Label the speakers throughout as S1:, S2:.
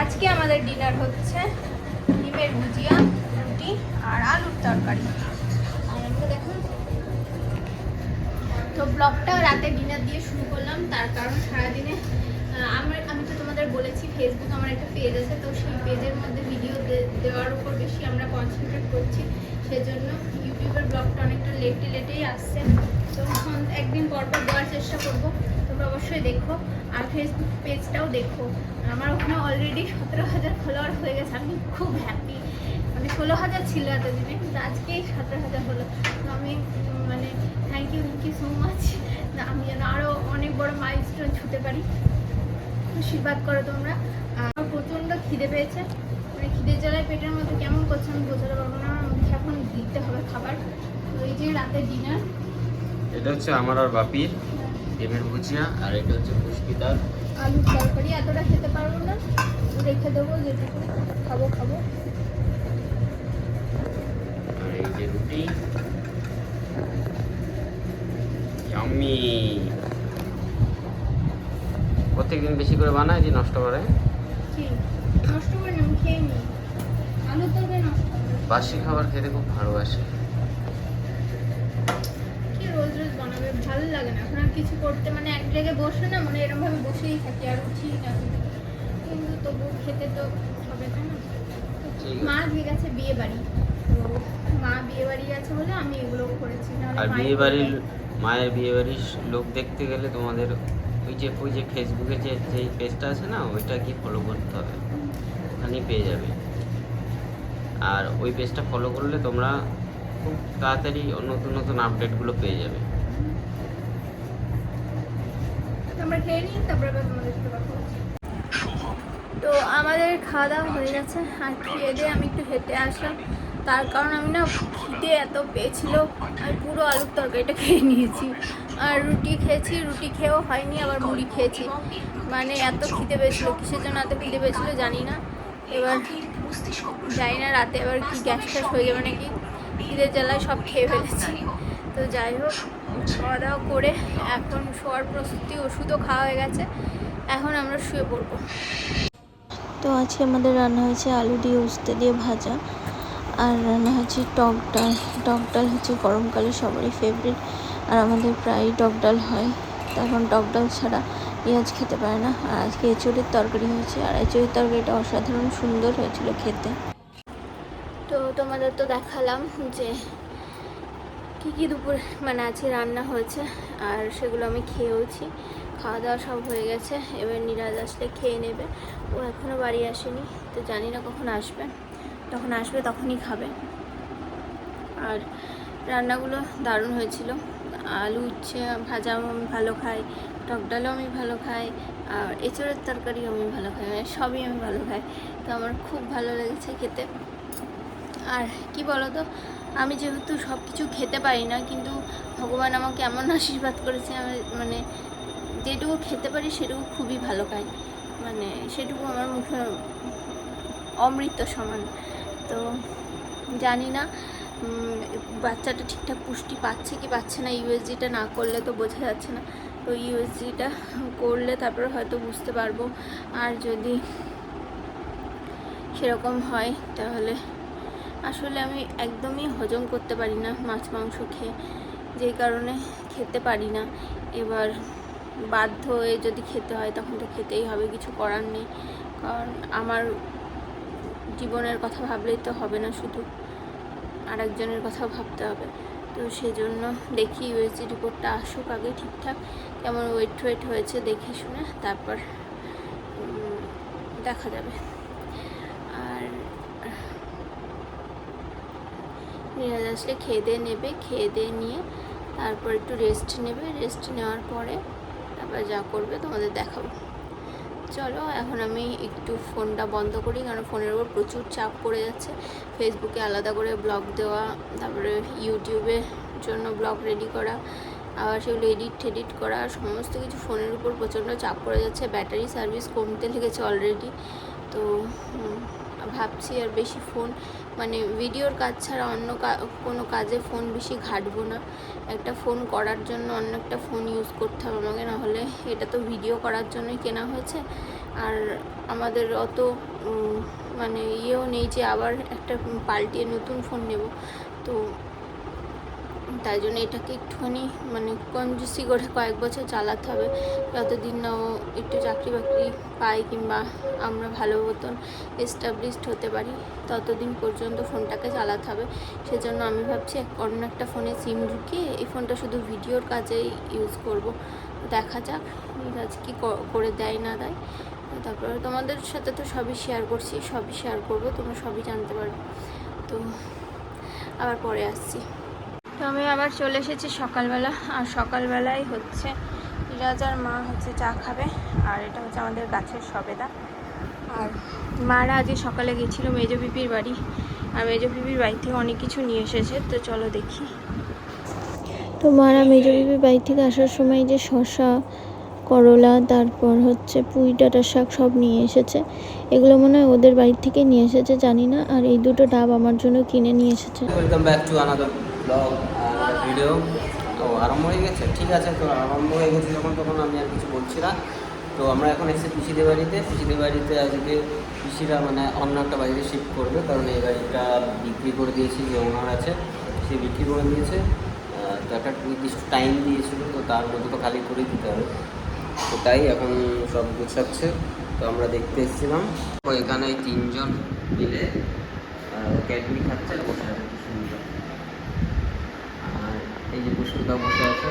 S1: আজকে আমাদের ডিনার হচ্ছে ডিমের ভুজিয়া, রুটি আর আলুর তরকারি। দেখুন। তো ব্লগটা রাতে ডিনার দিয়ে শুরু করলাম, তার কারণ সারাদিনে আমার, আমি তো তোমাদের বলেছি ফেসবুক আমার একটা পেজ আছে, তো সেই পেজের মধ্যে ভিডিও দেওয়ার উপর বেশি আমরা কনসেন্ট্রেট করছি। সেজন্য ইউটিউবের ব্লগটা অনেকটা লেটে, লেটেই আসছে। তো একদিন পর পর দেওয়ার চেষ্টা করব। তোমরা অবশ্যই দেখো আর ফেসবুক পেজটাও দেখো। আমার ওখানে অলরেডি সতেরো হাজার ফলোয়ার হয়ে গেছে। আমি খুব হ্যাপি মানে ষোলো হাজার ছিল এতদিনে, কিন্তু আজকেই সতেরো হাজার হলো। তো আমি মানে thank you thank you so much আমি যেন আরও অনেক বড় মাইলস্টোন ছুতে পারি। আশীর্বাদ করো তোমরা। আমার প্রচণ্ড খিদে পেয়েছে। মানে খিদে জ্বালায় পেটের মধ্যে কেমন করছে আমি বোঝাতে পারব না। মুখে এখন দিতে হবে খাবার। তো এই যে রাতে ডিনার
S2: এটা হচ্ছে আমার আর বাপির। ডিমের ভুজিয়া আর এটা হচ্ছে পুষ্পিতার
S1: আলুর তরকারি এতটা খেতে পারব না। রেখে দেবো যেটুকু খাব খাব।
S2: আর এই যে রুটি। ইয়াম্মি প্রত্যেকদিন বেশি করে বানায় যে নষ্ট করে। বাসি খাবার খেতে খুব ভালোবাসে।
S1: রোজ রোজ বানাবে ভালো লাগে না। এখন আর কিছু করতে মানে এক জায়গায় বসে না মানে এরকম ভাবে বসেই থাকি আর উঠি না। কিন্তু তবু খেতে তো হবে তাই না? মা দিয়ে গেছে বিয়ে বাড়ি। তো মা বিয়ে বাড়ি গেছে বলে আমি এগুলো করেছি
S2: আর বিয়ে বাড়ির মায়ের বিয়ে বাড়ির লোক দেখতে গেলে তোমাদের ওই যে ওই যে ফেসবুকে যে যেই পেজটা আছে না ওইটা কি ফলো করতে হবে। ওখানেই পেয়ে যাবে। আর ওই পেজটা ফলো করলে তোমরা খুব তাড়াতাড়ি নতুন নতুন আপডেটগুলো পেয়ে যাবে।
S1: তো আমরা খেয়ে নিই তারপরে আবার তোমাদের সাথে কথা বলছি। তো আমাদের খাওয়া দাওয়া হয়ে গেছে আর খেয়ে দিয়ে আমি একটু হেঁটে আসলাম। তার কারণ আমি না খিদে এত পেয়েছিল আমি পুরো আলুর তরকারিটা খেয়ে নিয়েছি। আর রুটি খেয়েছি রুটি খেয়েও হয়নি আবার মুড়ি খেয়েছি। মানে এত খিদে পেয়েছিল কিসের জন্য এত খিদে পেয়েছিল জানি না। এবার জানি না রাতে এবার কি গ্যাস ট্যাস হয়ে যাবে নাকি। খিদের জ্বালায় সব খেয়ে ফেলেছি। তো যাই হোক খাওয়া দাওয়া করে এখন শোয়ার প্রস্তুতি, ওষুধও খাওয়া হয়ে গেছে। এখন আমরা শুয়ে পড়ব।
S3: তো আজকে আমাদের রান্না হয়েছে আলু দিয়ে উস্তে দিয়ে ভাজা। আর রান্না হচ্ছে টক ডাল। টক ডাল হচ্ছে গরমকালে সবারই ফেভারিট আর আমাদের প্রায়ই টক ডাল হয়। তখন টক ডাল ছাড়া পেঁয়াজ খেতে পারে না। আর আজকে এঁচড়ের তরকারি হয়েছে। আর এঁচড়ের তরকারিটা অসাধারণ সুন্দর হয়েছিল খেতে।
S1: তোমাদের তো দেখালাম যে কী কী দুপুর মানে আজকে রান্না হয়েছে, আর সেগুলো আমি খেয়েওছি। খাওয়া দাওয়া সব হয়ে গেছে, এবার নিরাজ আসলে খেয়ে নেবে। ও এখনও বাড়ি আসেনি, তো জানি না কখন আসবে। তখন আসবে তখনই খাবে। আর রান্নাগুলো দারুণ হয়েছিল। আলু উচ্ছে ভাজা আমি ভালো খাই, টক ডালও আমি ভালো খাই, আর এঁচড়ের তরকারিও আমি ভালো খাই মানে সবই আমি ভালো খাই। তো আমার খুব ভালো লেগেছে খেতে। আর কি বলতো, আমি যেহেতু সব কিছু খেতে পারি না, কিন্তু ভগবান আমাকে এমন আশীর্বাদ করেছে, আমি মানে যেটুকু খেতে পারি সেটুকু খুবই ভালো খাই। মানে সেটুকু আমার মুখে অমৃত সমান। তো জানি না বাচ্চাটা ঠিকঠাক পুষ্টি পাচ্ছে কি পাচ্ছে না, ইউএসজিটা না করলে তো বোঝা যাচ্ছে না। তো ইউএসজিটা করলে তারপরে হয়তো বুঝতে পারব। আর যদি সেরকম হয়, তাহলে আসলে আমি একদমই হজম করতে পারি না মাছ, মাংস খেয়ে। যেই কারণে খেতে পারি না। এবার বাধ্য হয়ে যদি খেতে হয় তখন তো খেতেই হবে, কিছু করার নেই। কারণ আমার জীবনের কথা ভাবলেই তো হবে না শুধু। আরেকজনের কথাও ভাবতে হবে। তো সেজন্য দেখি ইউএসজি রিপোর্টটা আসুক আগে ঠিকঠাক। কেমন ওয়েট ওয়েট হয়েছে দেখে শুনে তারপর দেখা যাবে আর নিরাজ আসলে খেয়ে নেবে, খেয়ে নিয়ে তারপর একটু রেস্ট নেবে। রেস্ট নেওয়ার পরে তারপর যা করবে তোমাদের দেখাবো। চলো, এখন আমি একটু ফোনটা বন্ধ করি, কারণ ফোনের উপর প্রচুর চাপ পড়ে যাচ্ছে। ফেসবুকে আলাদা করে ব্লগ দেওয়া, তারপরে ইউটিউবের জন্য ব্লগ রেডি করা, আবার সেগুলো এডিট টেডিট করা সমস্ত কিছু ফোনের উপর প্রচণ্ড চাপ পড়ে যাচ্ছে। ব্যাটারি সার্ভিস কমতে লেগেছে অলরেডি তো ভাবছি আর বেশি ফোন মানে ভিডিওর কাজ ছাড়া অন্য কোনো কাজে ফোন বেশি ঘাটবো না। একটা ফোন করার জন্য অন্য একটা ফোন ইউজ করতে হবে আমাকে, নাহলে এটা তো ভিডিও করার জন্যই কেনা হয়েছে। আর আমাদের অত মানে ইয়েও নেই যে আবার একটা পাল্টিয়ে নতুন ফোন নেব। তো তাই জন্য এটাকে একটুখানি মানে কঞ্জুসি করে কয়েক বছর চালাতে হবে। যতদিন না ও একটু চাকরি বাকরি পাই কিংবা আমরা ভালো মতন এস্টাবলিশড হতে পারি, ততদিন পর্যন্ত ফোনটাকে চালাতে হবে। সেজন্য আমি ভাবছি অন্য একটা ফোনে সিম ঢুকিয়ে এই ফোনটা শুধু ভিডিওর কাজেই ইউজ করব। দেখা যাক কি ক- করে দেয় না দেয়। তারপরে তোমাদের সাথে তো সবই শেয়ার করছি, সবই শেয়ার করব, তোমরা সবই জানতে পারবে। তো আবার পরে আসছি। তো আমি আবার চলে এসেছি সকালবেলা। আর সকালবেলায় হচ্ছে ইরাজার মা হচ্ছে চা খাবে আর এটা হচ্ছে আমাদের গাছের সবেদা। আর মারা আজকে সকালে গেছিল মেজো পিপির বাড়ি আর মেজো পিপির বাড়ি থেকে অনেক কিছু নিয়ে এসেছে তো চলো দেখি।
S3: তো মারা মেজো বিবির বাড়ি থেকে আসার সময় যে শশা করলা তারপর হচ্ছে পুঁই ডাঁটার শাক সব নিয়ে এসেছে। এগুলো মনে হয় ওদের বাড়ি থেকে নিয়ে এসেছে জানি না। আর এই দুটো ডাব আমার জন্য কিনে নিয়ে এসেছে।
S2: Welcome back to another blog video তো আরম্ভ হয়ে গেছে, ঠিক আছে, তো আরম্ভ হয়ে গেছে যখন তখন আমি আর কিছু বলছি না। তো আমরা এখন এসেছি পিসিদের বাড়িতে। পিসিদের বাড়িতে আজকে পিসিরা মানে অন্য একটা বাড়িতে শিফট করবে, কারণ এই বাড়িটা বিক্রি করে দিয়েছি যে ওনার আছে, সে বিক্রি করে দিয়েছে। তো একটা নির্দিষ্ট টাইম দিয়েছিল, তো তার মধ্যে তো খালি করে দিতে হবে। তো তাই এখন সব গুছাচ্ছে, তো আমরা দেখতে এসেছিলাম। তো এখানে তিনজন মিলে ক্যাডমি খাচ্ছে আর বসে আছে সুন্দর। এই যে পুষ্পিতা বসে আছে।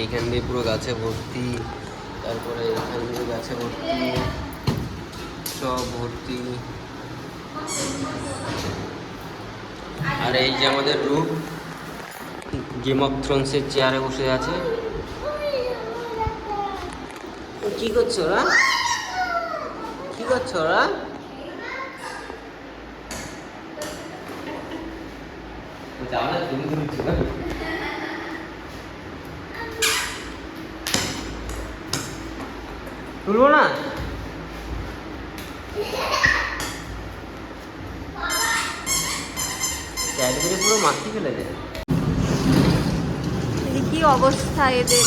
S2: এইখান দিয়ে পুরো গাছে ভর্তি, তারপরে এখান দিয়ে গাছে ভর্তি, সব ভর্তি। আর এই যে আমাদের রূপ গেম অফ থ্রোনসের চেয়ারে বসে আছে। কি করছ ওরা? কি করছ ওরা? তুলবো না? ক্যাডবেরি পুরো মাটি ফেলে দেয়
S1: কি অবস্থা এদের?